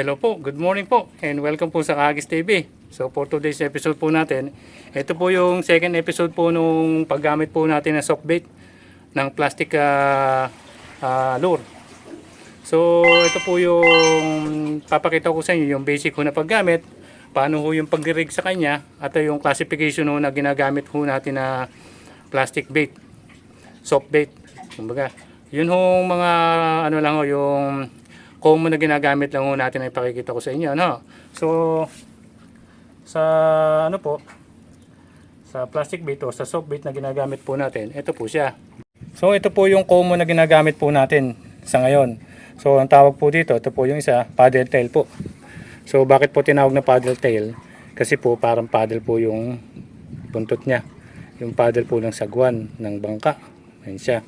Hello po, good morning po, and welcome po sa Kagis TV. So for today's episode po natin, ito po yung second episode po nung paggamit po natin ng soft bait ng plastic ah, ah, lure. So ito po yung papakita ko sa inyo yung basic ho na paggamit, paano ho yung pagdirig sa kanya, at yung classification ho na ginagamit ho natin na plastic bait, soft bait. Kumbaga, yun ho mga ano lang ho yung common na ginagamit lang ho natin ay pakikita ko sa inyo no so sa ano po? Sa plastic bait o sa soft bait na ginagamit po natin ito po siya. So ito po yung common na ginagamit po natin sa ngayon. So ang tawag po dito ito po yung isa paddle tail po. So bakit po tinawag na paddle tail? Kasi po parang paddle po yung buntot niya. Yung paddle po ng sagwan ng bangka. Ayan siya.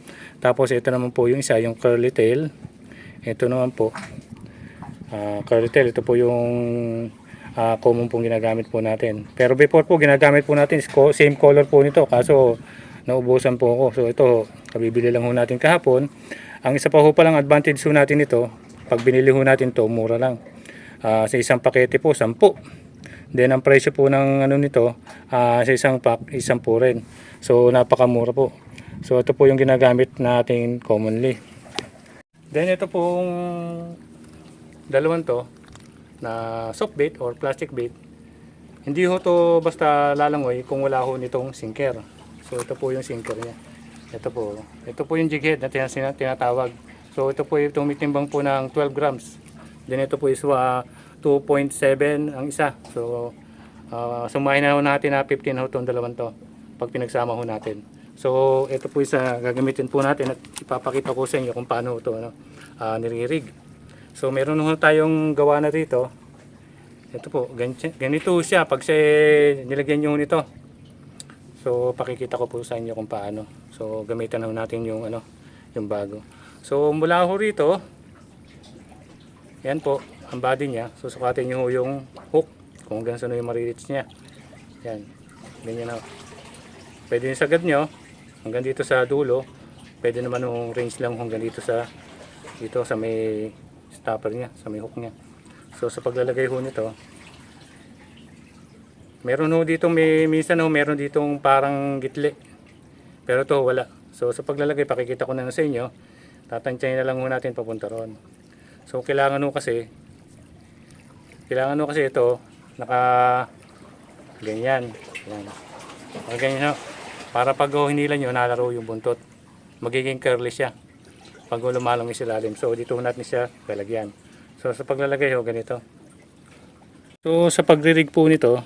Tapos ito naman po yung isa yung curly tail ito naman po, uh. Ito po yung ah, common pong ginagamit po natin. Pero before po, ginagamit po natin same color po nito. Kaso, naubusan po ako. So ito, kabibili lang ho natin kahapon. Ang isa pa ho palang advantage ho natin ito, pag binili ho natin to mura lang. Ah, sa isang pakete po, 10. Then ang presyo po ng ano nito, ah, sa isang pack, isang po rin. So napakamura po. So ito po yung ginagamit natin commonly. Then ito pong dalawang to na soft bait or plastic bait. Hindi ho to basta lalangoy kung wala ho nitong sinker. So ito po yung sinker niya. Ito po. Ito po yung jig head na tinatawag. So ito po yung tumitimbang po ng 12 grams. Then ito po is uh, 2.7 ang isa. So uh, sumahin na ho natin na 15 ho itong dalawang to pag pinagsama ho natin. So ito po isa gagamitin po natin at ipapakita ko sa inyo kung paano ito ano, ah, niririg. So meron ho tayong gawa na rito. Ito po, ganito, siya pag siya nilagyan nyo nito. So pakikita ko po sa inyo kung paano. So gamitan ho natin yung ano, yung bago. So mula ho rito, yan po, ang body niya. Susukatin nyo yung hook kung hanggang saan yung maririts niya. Yan, ganyan ho. Pwede yung sagad nyo, hanggang dito sa dulo. Pwede naman yung range lang hanggang dito sa dito sa may stopper niya, sa may hook niya. So sa paglalagay ho nito, meron ho dito may minsan ho meron ditong parang gitli. Pero to wala. So sa paglalagay pakikita ko na sa inyo. Tatansyahin na lang ho natin papunta ron. So kailangan ho kasi kailangan ho kasi ito naka ganyan. Yan. Naka ganyan ho. Para pag ho hinila nyo, nalaro yung buntot. Magiging curly siya. Pag ho lumalong yung silalim. So dito natin siya lalagyan. So sa paglalagay ho, ganito. So sa pagririg po nito,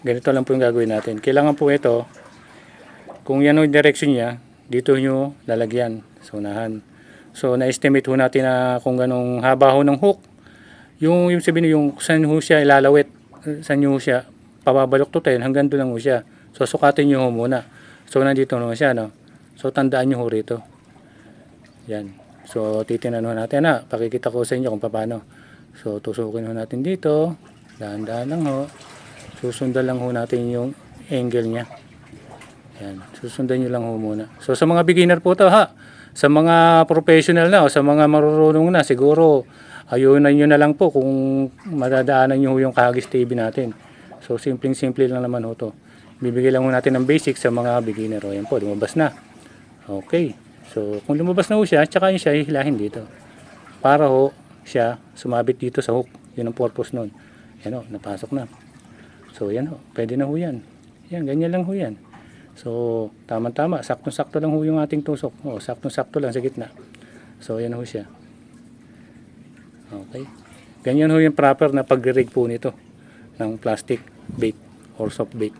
ganito lang po yung gagawin natin. Kailangan po ito, kung yan yung direction niya, dito nyo lalagyan sa unahan. So na-estimate ho natin na kung ganong haba ho ng hook, yung, yung sabihin yung saan ho siya ilalawit, saan nyo siya pababalok to tayo, hanggang doon lang ho siya. So sukatin nyo ho muna. So nandito naman siya, no? So tandaan nyo ho rito. Yan. So titinan ho natin na, pakikita ko sa inyo kung paano. So tusukin ho natin dito, dahan-dahan lang ho. Susundan lang ho natin yung angle niya. Yan. Susundan nyo lang ho muna. So sa mga beginner po to ha. Sa mga professional na o sa mga marurunong na siguro ayunan nyo na lang po kung madadaanan nyo yung Kagis TV natin. So simpleng-simple lang naman ho to. Bibigay lang natin ng basic sa mga beginner. O yan po, lumabas na. Okay. So kung lumabas na ho siya, tsaka yun siya hihilahin dito. Para ho siya sumabit dito sa hook. Yun ang purpose nun. Yan o, napasok na. So yan ho, pwede na ho yan. Yan, ganyan lang ho yan. So, tama-tama, saktong-sakto lang ho yung ating tusok. O, saktong-sakto lang sa gitna. So, yan ho siya. Okay. Ganyan ho yung proper na pag-rig po nito ng plastic bait or soft bait.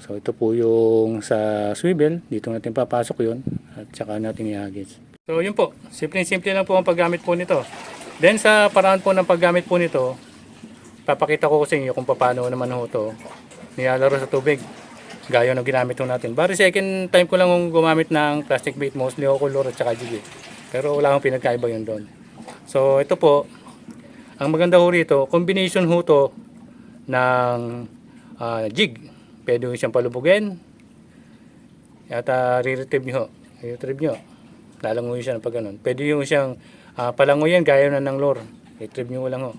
So, ito po yung sa swivel. Dito natin papasok yun at saka natin ihagis. So, yun po. Simple-simple lang po ang paggamit po nito. Then, sa paraan po ng paggamit po nito, papakita ko sa inyo kung paano naman ho to nilalaro sa tubig gaya ng ginamit ho natin bari second time ko lang gumamit ng plastic bait mostly ako color at saka jig pero wala akong pinagkaiba yun doon so ito po ang maganda ho rito combination ho to ng ah, jig pwede ho siyang palubugin at uh, re-retrieve nyo ho re-retrieve nyo lalanguyin siya ng pag ganun pwede ho siyang uh, palanguyin gaya na ng lure retrieve nyo lang ho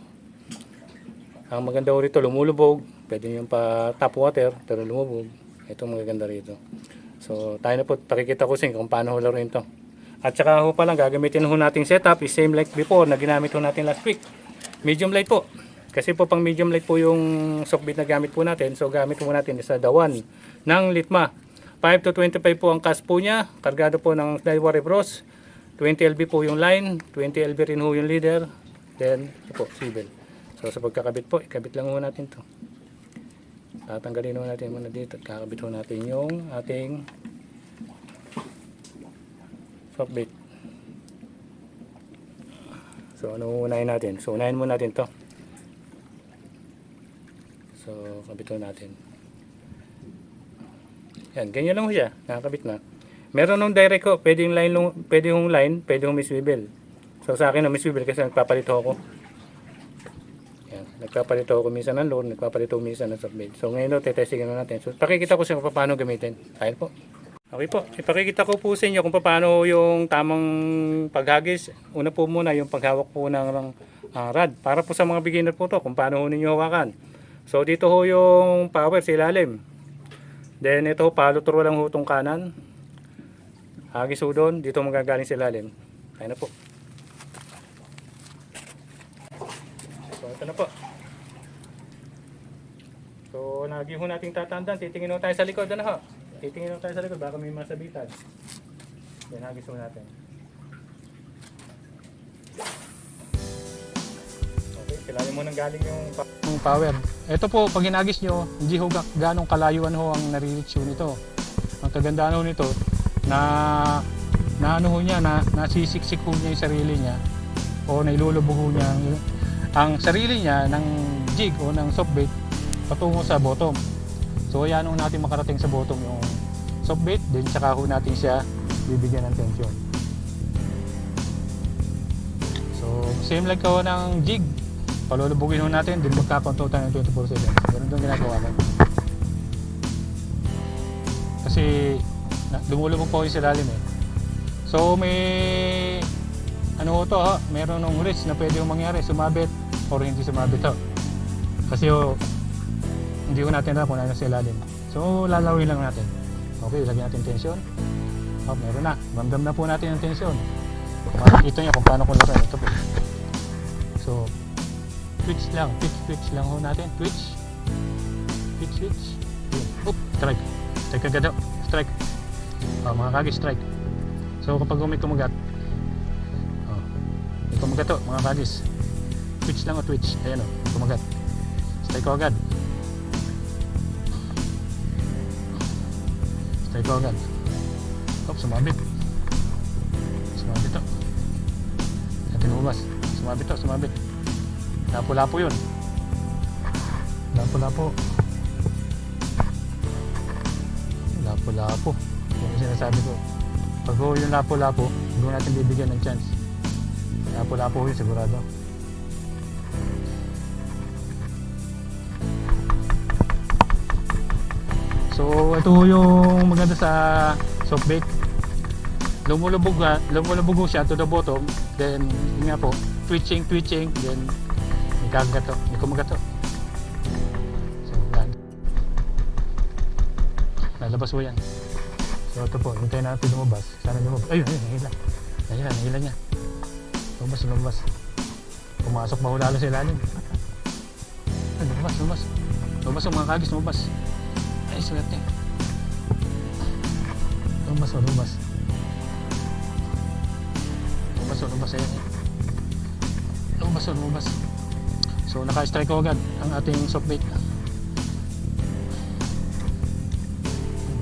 Ang maganda ho rito, lumulubog. Pwede nyo pa tap water, pero lumubog. Ito magaganda rito. So, tayo na po, pakikita ko sa kung paano ho laruin to. At saka ho pa lang, gagamitin ho nating setup is same like before na ginamit ho natin last week. Medium light po. Kasi po pang medium light po yung softbait na gamit po natin. So, gamit po natin sa dawan ng litma. 5 to 25 po ang cast po niya. Kargado po ng Daiwa Bros. 20 LB po yung line. 20 LB rin ho yung leader. Then, ito po, civil. So, sa pagkakabit po, ikabit lang ho natin to. Tatanggalin ho natin muna dito at kakabit ho natin yung ating soft bait. So, ano unahin natin? So, unahin muna natin to. So, kabit ho natin. Yan, ganyan lang ho siya. Nakakabit na. Meron nung direct ho. Pwede yung line, pwede yung line, pwede yung miswivel. So, sa akin na miswivel kasi nagpapalito ako. Yan. Nagpapalito ako minsan ng load, nagpapalito ako minsan ng soft bait. So, ngayon ho, tetestingin na natin. So, pakikita ko sa inyo paano gamitin. Tayo po. Okay po, ipakikita ko po sa inyo kung paano yung tamang paghagis. Una po muna yung paghawak po ng, ah, rod. Para po sa mga beginner po to, kung paano ninyo hawakan. So dito ho yung power sa ilalim. Then ito ho, palo through lang ho itong kanan. Hagis ho doon, dito magagaling sa ilalim. Kaya na po. So ito na po. So lagi ho nating tatandaan, titingin ho tayo sa likod. Ano ho? Titingin ho tayo sa likod, baka may masabitan. Yan, hagis ho natin. Kilala mo nang galing yung, yung power. Ito po, pag hinagis nyo, hindi ho ga- ganong kalayuan ho ang nare-reach nito. Ang kagandaan ho nito, na na ano ho niya, na nasisiksik ho niya yung sarili niya o nailulubog ho niya ang, ang sarili niya ng jig o ng soft bait patungo sa bottom. So ayan ho natin makarating sa bottom yung soft bait, then saka ho natin siya bibigyan ng tension. So same like ho ng jig, palulubugin ho natin, din magkakontrol tayo ng 24-7. Ganun doon ginagawa ko. Kasi na- lumulubog po yung silalim eh. So may ano ho to ha, meron ng risk na pwede mangyari, sumabit or hindi sumabit to. Kasi ho, hindi ko natin alam kung ano sa ilalim. So lalawin lang natin. Okay, lagyan natin tension. Oh, meron na. Ramdam na po natin ang tension. Makikita niyo kung paano ko laruin ito po. So, twitch lang, twitch, twitch lang ho natin, twitch. Twitch, twitch. Yun. Oop, strike. Strike agad ho. Strike. Oh, mga kagi, strike. So, kapag may kumagat, oh, may kumagat to, mga kagis. Twitch lang o twitch. Ayan o, kumagat. Strike ko agad. Strike ko agad. Hop, sumabit. Sumabit to. Natin lumabas. Sumabit to, sumabit. Lapo-lapo yun. Lapo-lapo. Lapo-lapo. Yan yung sinasabi ko. Pag ho yung lapo-lapo, hindi natin bibigyan ng chance. Lapo-lapo yun sigurado. So ito yung maganda sa soft bait. Lumulubog, nga- lumulubog siya to the bottom. Then, yun nga po, twitching, twitching. Then, may kagato, may kumagato. So, yan. Lalabas ho yan. So ito po, hintayin natin lumabas. Sana lumabas. Ayun, ayun, nahila. Nahila, nahila niya. Lumabas, lumabas. Pumasok lalo sa ilalim? Lumabas, lumabas. Lumabas ang mga kagis, lumabas. Ay. Lumabas, oh, lumabas. Lumabas, lumabas. Ayan, eh. Lumabas, oh, lumabas. So, naka-strike ko agad ang ating soft bait.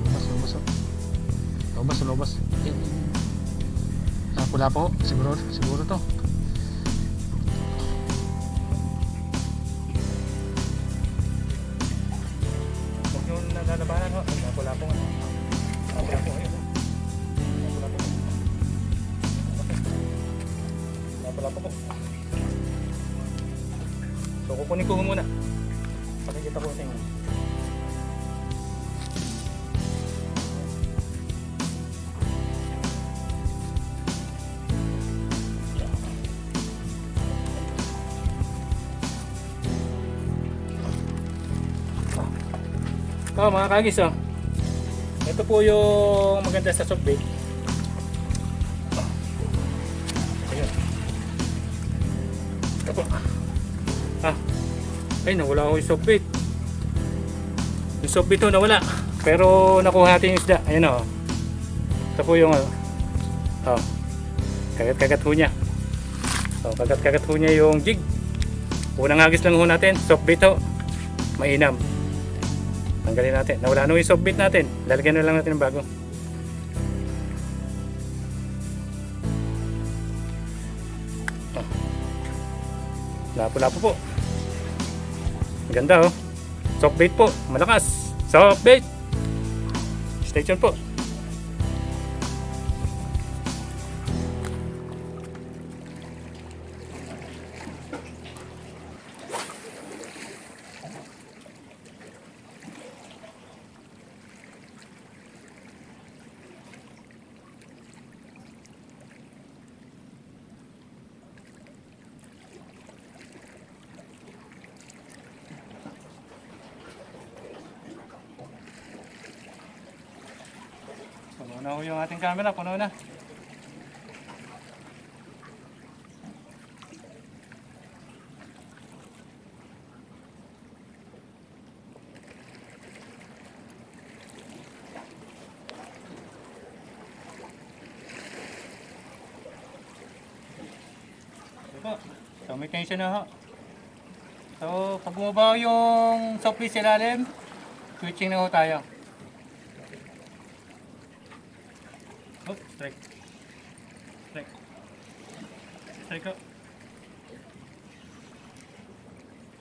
Lumabas, lumabas, oh. Lumabas, lumabas. Ayan. Ah, pula po. Siguro, siguro to. Huwag nyo nalalabanan nga. Ah, pula po. Ah, pula. So kukunin ko muna. Pakikita ko sa inyo. Oh, mga kagis oh. Ito po yung maganda sa soft bait. Ah. Ay, nawala ko yung soft bait. Yung soft bait to nawala. Pero nakuha natin yung isda. Ayun oh. Ito po yung oh. Oh. Kagat-kagat ho niya. Oh, kagat-kagat ho niya yung jig. Unang hagis lang ho natin. Soft bait ho. Mainam. Tanggalin natin. Nawala na yung soft bait natin. Lalagyan na lang natin ng bago. Oh. Lapo-lapo po. Ganda oh. Soft bait po. Malakas. Soft bait. Stay tuned po. Puno yung ating camera. Puno na. Ito. So may tension na ho. So pag bumaba yung soft sa ilalim, switching na ho tayo. Oh, strike. Strike. Strike ko.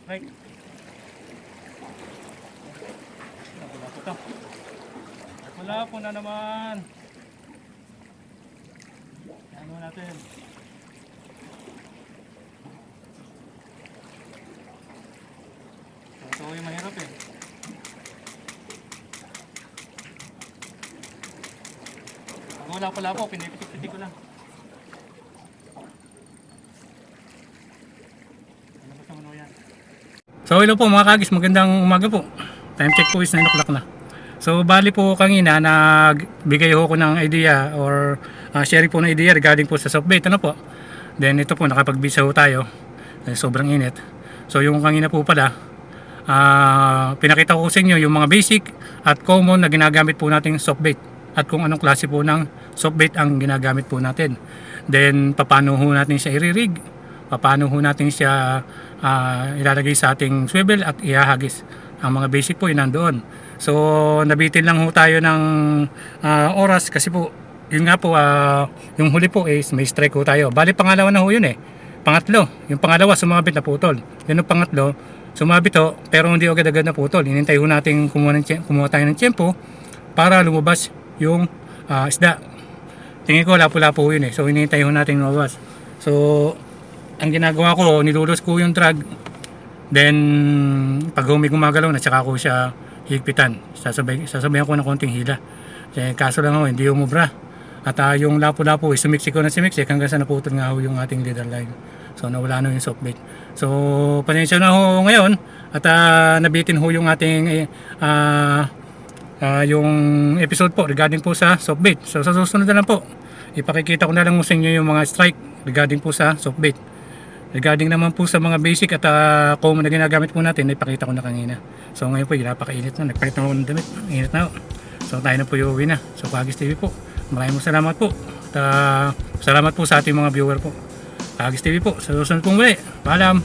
Strike. Wala po to. Wala po na naman. Ano natin? Ito yung mahirap eh. Pag wala pala po, pinipitik-pitik ko lang. Ano ba sa mano yan? So hello po mga kagis, magandang umaga po. Time check po is 9 o'clock na. So bali po kanina nagbigay ho ko ng idea or uh, sharing po ng idea regarding po sa softbait. Ano po? Then ito po nakapagbisa ho tayo. Eh, sobrang init. So yung kanina po pala, ah, pinakita ko sa inyo yung mga basic at common na ginagamit po nating softbait at kung anong klase po ng softbait ang ginagamit po natin. Then paano ho natin siya i-rig, paano ho natin siya ah, ilalagay sa ating swivel at ihahagis. Ang mga basic po yun nandoon. So nabitin lang ho tayo ng ah, oras kasi po yun nga po ah, yung huli po is may strike ho tayo. Bali pangalawa na ho yun eh. Pangatlo, yung pangalawa sumabit na putol. Yun yung pangatlo, sumabit ho pero hindi agad-agad na putol. Inintay ho natin kumuha, ng, kumuha tayo ng tiyempo para lumabas yung ah, isda. Tingin ko lapo-lapo ho yun eh. So inintay ho natin lumabas. So ang ginagawa ko, nilulos ko yung drag. Then pag humi gumagalaw na tsaka ko siya higpitan. Sasabay, sasabayan ko ng konting hila. Kasi kaso lang ho, hindi umubra. At ah, yung lapo-lapo, eh, sumiksik ko na sumiksik hanggang sa naputol nga ho yung ating leader line. So nawala na yung soft bait. So pasensya na ho ngayon at ah, nabitin ho yung ating eh, ah, ah, yung episode po regarding po sa soft bait. So sa susunod na lang po, ipakikita ko na lang sa inyo yung mga strike regarding po sa soft bait. Regarding naman po sa mga basic at uh, common na ginagamit po natin, ipakita ko na kanina. So ngayon po, napakainit na. Nagpalit na ako ng damit. Init na ako. So tayo na po uuwi na. So Kagis TV po. Maraming salamat po. At ah, salamat po sa ating mga viewer po. Kagis TV po. Sa susunod pong muli. Paalam.